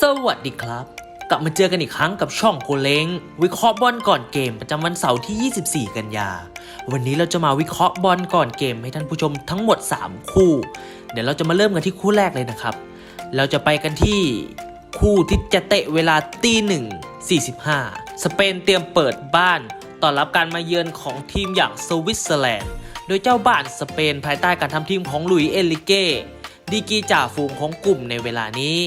สวัสดีครับ กลับมาเจอกันอีกครั้งกับช่องโคเล้งวิเคราะห์บอลก่อนเกมประจำวันเสาร์ที่ 24 กันยา วันนี้เราจะมาวิเคราะห์บอลก่อนเกมให้ท่านผู้ชมทั้งหมด 3 คู่ เดี๋ยวเราจะมาเริ่มกันที่คู่แรกเลยนะครับ เราจะไปกันที่คู่ที่จะเตะเวลาตีหนึ่ง45 สเปนเตรียมเปิดบ้านต้อนรับการมาเยือนของทีมอย่างสวิตเซอร์แลนด์ โดยเจ้าบ้านสเปนภายใต้การทำทีมของลุยเอลิเก้ดีกีจ่าฝูงของกลุ่มในเวลานี้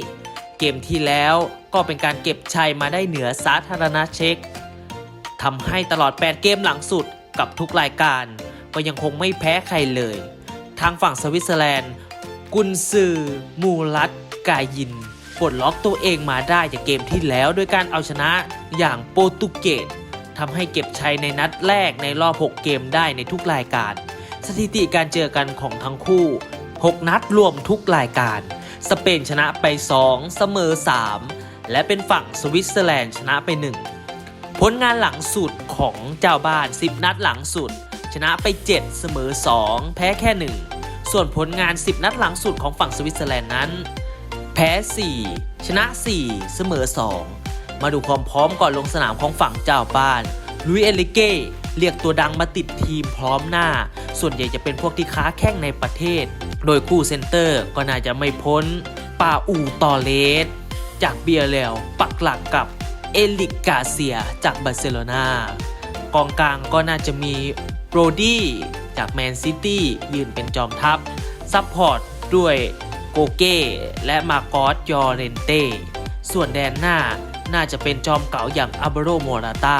เกมที่แล้วก็เป็นการเก็บชัยมาได้เหนือสาธารณเช็กทำให้ตลอด 8 เกมหลังสุดกับทุกรายการ ก็ยังคงไม่แพ้ใครเลย ทางฝั่งสวิตเซอร์แลนด์ กุนซือ มูรัตกายินปลดล็อกตัวเองมาได้จากเกมที่แล้วด้วยการเอาชนะอย่างโปรตุเกสทำให้เก็บชัยในนัดแรกในรอบ 6 เกมได้ในทุกรายการ สถิติการเจอกันของทั้งคู่ 6 นัดรวมทุกรายการ สเปนชนะไป 2 เสมอ 3 และเป็นฝั่งสวิตเซอร์แลนด์ชนะไป 1 ผลงานหลังสุดของเจ้าบ้าน 10 นัดหลังสุด ชนะไป 7 เสมอ 2 แพ้แค่ 1 ส่วนผลงาน 10 นัดหลังสุดของฝั่งสวิตเซอร์แลนด์นั้น แพ้ 4 ชนะ 4 เสมอ 2 มาดูความพร้อมก่อนลงสนามของฝั่งเจ้าบ้านลุยเอลิเก้ เรียกตัวดังมาติดทีมพร้อมหน้า ส่วนใหญ่จะเป็นพวกที่ค้าแข้งในประเทศ โดยคู่เซนเตอร์ก็น่าจะไม่พ้นปาอูตอเลส จากเบียร์เลวปักหลักกับเอลิกกาเซียจากบาร์เซโลนากองกลางก็น่าจะมีโบรดี้จากแมนซิตี้ยืนเป็นจอมทัพ ซัพพอร์ตด้วยโกเก้และมาโกอสยอเรนเต้ ส่วนแดนหน้าน่าจะเป็นจอมเก่าอย่างอับโรโมราตา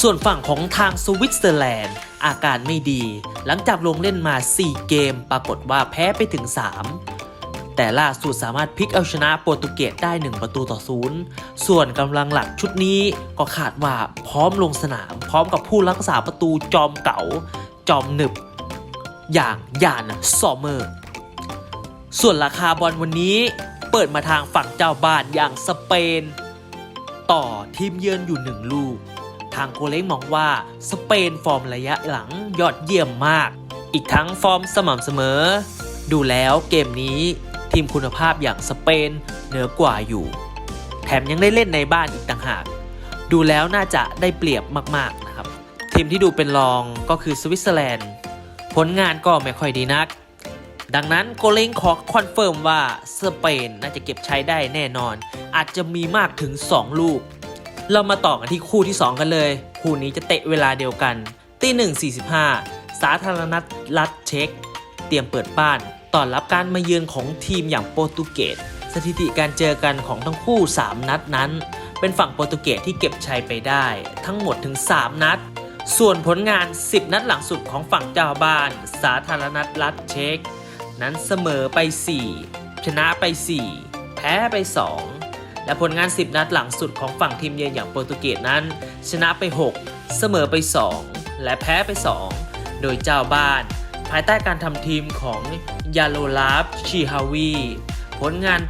ส่วนฝั่งของทางสวิตเซอร์แลนด์ อาการไม่ดี หลังจากลงเล่นมา 4 เกมปรากฏว่าแพ้ไปถึง 3 แต่ล่าสุดสามารถพลิกเอาชนะโปรตุเกสได้ 1 ประตูต่อศูนย์ส่วนกำลังหลักชุดนี้ก็คาดว่าพร้อมลงสนาม พร้อมกับผู้รักษาประตูจอมเก่า จอมหนึบ อย่างยานซอมเมอร์ ส่วนราคาบอลวันนี้เปิดมาทางฝั่งเจ้าบ้านอย่างสเปน ต่อทีมเยือนอยู่หนึ่งลูก ทางโกเล้งมองว่าสเปนฟอร์มระยะหลังยอดเยี่ยมมาก อีกทั้งฟอร์มสม่ำเสมอ ดูแล้วเกมนี้ทีมคุณภาพอย่างสเปนเหนือกว่าอยู่ แถมยังได้เล่นในบ้านอีกต่างหาก ดูแล้วน่าจะได้เปรียบมากๆนะครับ ทีมที่ดูเป็นรองก็คือสวิตเซอร์แลนด์ ผลงานก็ไม่ค่อยดีนัก ดังนั้นโกเล้งขอคอนเฟิร์มว่าสเปนน่าจะเก็บใช้ได้แน่นอน อาจจะมีมากถึง 2 ลูก เรามาต่อกันที่คู่ที่ 2 กันเลย คู่นี้จะเตะเวลาเดียวกัน ตีหนึ่งสี่สิบห้าสาธารณรัฐเช็กเตรียมเปิดบ้านต้อนรับการมาเยือนของทีมอย่างโปรตุเกสสถิติการเจอกันของทั้งคู่ 3 นัดนั้น เป็นฝั่งโปรตุเกสที่เก็บชัยไปได้ ทั้งหมดถึง 3 นัด ส่วนผลงาน 10 นัดหลังสุดของฝั่งเจ้าบ้าน สาธารณรัฐเช็กนั้นเสมอไป 4 ชนะไป 4 แพ้ไป 2 และผลงาน 10 นัดหลังสุดของฝั่งทีมเยือนอย่างโปรตุเกสนั้น ชนะไป 6 เสมอไป 2 และแพ้ไป 2 โดยเจ้าบ้าน ภายใต้การทำทีมของยาโลลาฟชีฮาวีผลงาน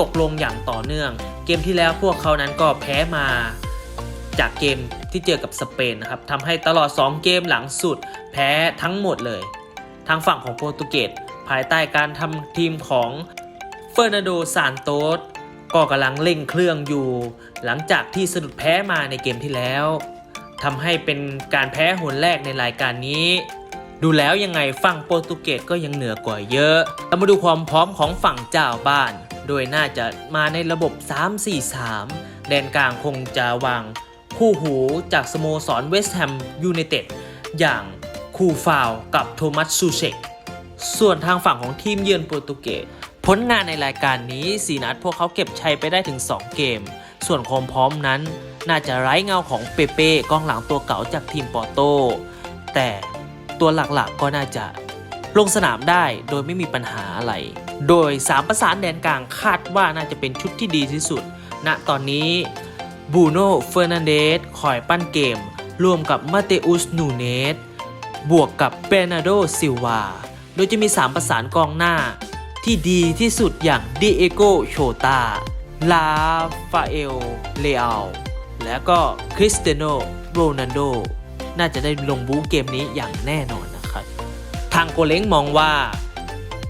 ตกลงอย่างต่อเนื่อง เกมที่แล้วพวกเขานั้นก็แพ้มาจากเกมที่เจอกับสเปนนะครับทำให้ตลอด 2 เกมหลังสุดแพ้ทั้งหมดเลย ทางฝั่งของโปรตุเกสภายใต้การทำทีมของเฟอร์นันโดซานโตส ก็กำลังเร่งเครื่องอยู่ หลังจากที่สะดุดแพ้มาในเกมที่แล้วทำให้เป็นการแพ้หนแรกในรายการนี้ ดูแล้วยังไงฝั่งโปรตุเกสก็ยังเหนือกว่าเยอะเรามาดูความพร้อมของฝั่งเจ้าบ้าน โดยน่าจะมาในระบบ 3-4-3 แดนกลางคงจะวางคู่หูจากสโมสรเวสต์แฮมยูไนเต็ดอย่างคูฟาวกับโทมัสซูเชกส่วนทางฝั่งของทีมเยือนโปรตุเกส ผลงานในรายการนี้สีนัดพวกเขาเก็บชัยไปได้ถึง 2 เกม ส่วนความพร้อมนั้น น่าจะไร้เงาของเปเป้กองหลังตัวเก่าจากทีมปอร์โต แต่ตัวหลักๆก็น่าจะลงสนามได้โดยไม่มีปัญหาอะไร โดย 3 ประสานแดนกลางคาดว่าน่าจะเป็นชุดที่ดีที่สุด ณ ตอนนี้บูโน่เฟอร์นันเดสคอยปั้นเกม ร่วมกับมาเตอุสนูเนส บวกกับเบรนาโดซิลวา โดยจะมี 3 ประสานกองหน้า ที่ดีที่สุดอย่างดิเอโกโชตา ลาฟาเอล เลอาและก็คริสเตโนโรนันโด น่าจะได้ลงบู๊เกมนี้อย่างแน่นอนนะครับ ทางโกเล้งมองว่า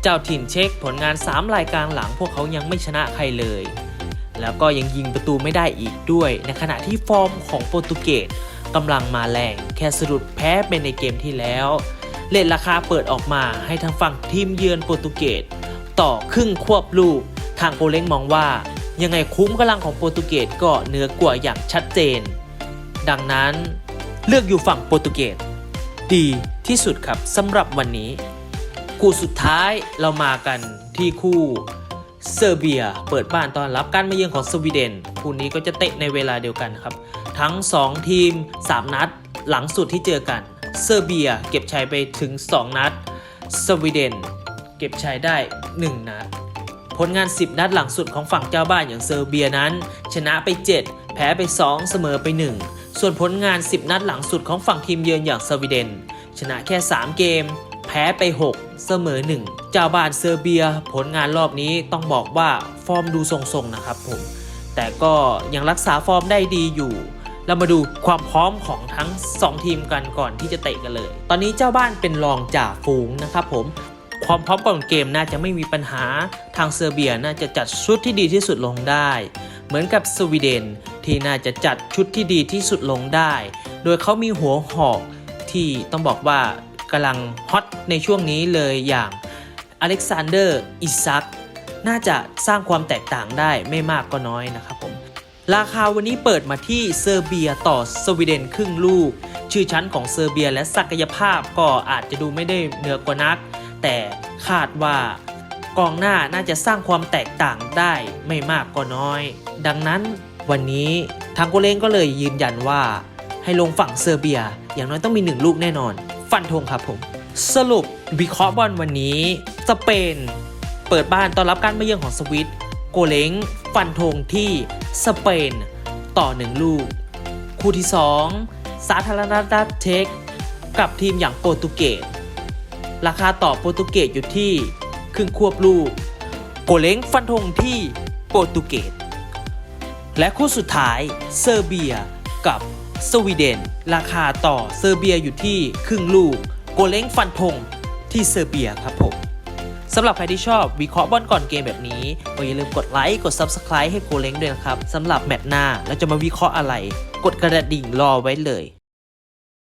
เจ้าถิ่นเช็คผลงาน 3 รายการหลังพวกเขายังไม่ชนะใครเลย แล้วก็ยังยิงประตูไม่ได้อีกด้วย ในขณะที่ฟอร์มของโปรตุเกสกำลังมาแรงแค่สะดุดแพ้ไปในเกมที่แล้วเลทราคาเปิดออกมาให้ทางฝั่งทีมเยือนโปรตุเกส ต่อครึ่งควบลูก ทางโปเล้งมองว่า ยังไงคุ้มกำลังของโปรตุเกสก็เหนือกว่าอย่างชัดเจน ดังนั้นเลือกอยู่ฝั่งโปรตุเกสดีที่สุดครับสำหรับวันนี้ คู่สุดท้ายเรามากันที่คู่เซอร์เบียเปิดบ้านต้อนรับการมาเยือนของสวีเดน คู่นี้ก็จะเตะในเวลาเดียวกันครับ ทั้ง 2 ทีม 3 นัด หลังสุดที่เจอกัน เซอร์เบียเก็บชัยไปถึง 2 นัด สวีเดน เก็บชัยได้ 1 นัด ผลงาน 10 นัดหลังสุดของฝั่งเจ้าบ้านอย่างเซอร์เบียนั้น ชนะไป 7 แพ้ไป 2 เสมอไป 1 ส่วนผลงาน 10 นัดหลังสุดของฝั่งทีมเยือนอย่างสวีเดน ชนะแค่ 3 เกม แพ้ไป 6 เสมอ 1 เจ้าบ้านเซอร์เบีย ผลงานรอบนี้ต้องบอกว่าฟอร์มดูทรงๆนะครับผม แต่ก็ยังรักษาฟอร์มได้ดีอยู่เรามาดูความพร้อมของทั้ง 2 ทีมกันก่อนที่จะเตะกันเลย ตอนนี้เจ้าบ้านเป็นรองจ่าฝูงนะครับผม ความพร้อมก่อนเกมน่าจะไม่มีปัญหา ทางเซอร์เบียน่าจะจัดชุดที่ดีที่สุดลงได้ เหมือนกับสวีเดนที่น่าจะจัดชุดที่ดีที่สุดลงได้ โดยเขามีหัวหอกที่ต้องบอกว่ากำลังฮอตในช่วงนี้เลยอย่างอเล็กซานเดอร์อิซักน่าจะสร้างความแตกต่างได้ไม่มากก็น้อยนะครับผม ราคาวันนี้เปิดมาที่เซอร์เบียต่อสวีเดนครึ่งลูก ชื่อชั้นของเซอร์เบียและศักยภาพก็อาจจะดูไม่ได้เหนือกว่านัก แต่คาดว่ากองหน้าน่าจะสร้างความแตกต่างได้ไม่มากก็น้อย ดังนั้นวันนี้ทางโกเลงก็เลยยืนยันว่า ให้ลงฝั่งเซอร์เบีย อย่างน้อยต้องมีหนึ่งลูกแน่นอน ฟันธงครับผม สรุปวิเคราะห์บอลวันนี้ สเปน เปิดบ้านต้อนรับการมาเยือนของสวิตโกเล้งฟันธงที่สเปน ต่อหนึ่งลูก คู่ที่ 2 สาธารณรัฐเช็กกับทีมอย่างโปรตุเกส ราคาต่อโปรตุเกสอยู่ที่ครึ่งควบลูก โกเล้งฟันธงที่โปรตุเกส และคู่สุดท้ายเซอร์เบียกับสวีเดน ราคาต่อเซอร์เบียอยู่ที่ครึ่งลูก โกเล้งฟันธงที่เซอร์เบียครับผมสำหรับใครที่ชอบวิเคราะห์บอลก่อนเกมแบบนี้ก็อย่าลืมกดไลค์กด Subscribe ให้โกเล้งด้วยนะครับสำหรับแมตช์หน้าเราจะมาวิเคราะห์อะไร กดกระดิ่งรอไว้เลย